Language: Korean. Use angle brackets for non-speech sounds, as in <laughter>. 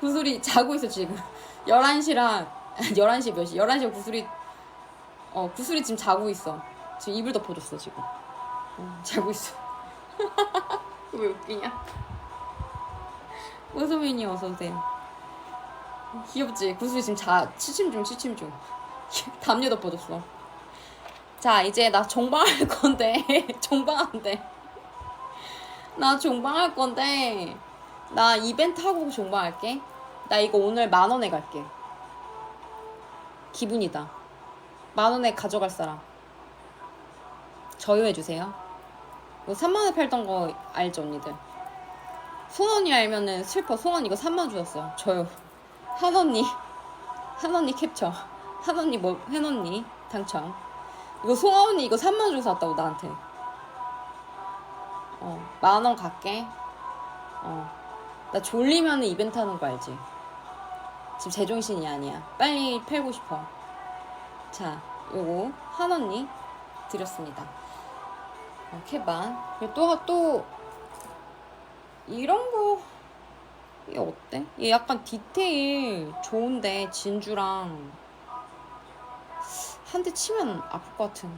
구슬이 자고 있어 지금. <laughs> 11시랑 11시 <laughs> 몇 시? 11시에 구슬이 어 구슬이 지금 자고 있어. 지금 이불 덮어줬어 지금. 어, 자고 있어. <laughs> 왜 웃기냐? 웃음이니 어서오세요. 귀엽지? 구슬이 지금 자 취침 중 취침 중. 담요 덮어줬어. 자 이제 나 종방할 건데. 종방한대 나 종방할 건데 나 이벤트 하고 종방할게. 나 이거 오늘 만 원에 갈게. 기분이다. 만 원에 가져갈 사람. 저요해주세요. 이거 3만 원에 팔던 거 알죠 언니들? 손언니 알면은 슬퍼. 손언니 이거 3만 원 주었어 저요 한 언니. 한 언니 캡처. 한 언니 뭐 한 언니 당첨. 이거 송아 언니 이거 3만 원 주고 샀다고 나한테. 어 만 원 갈게. 어 나 졸리면 이벤트 하는 거 알지? 지금 제정신이 아니야. 빨리 팔고 싶어. 자 요거 한 언니 드렸습니다. 어, 캐반 또또 또 이런 거 이게 어때? 얘 약간 디테일 좋은데 진주랑. 한 대 치면 아플 것 같은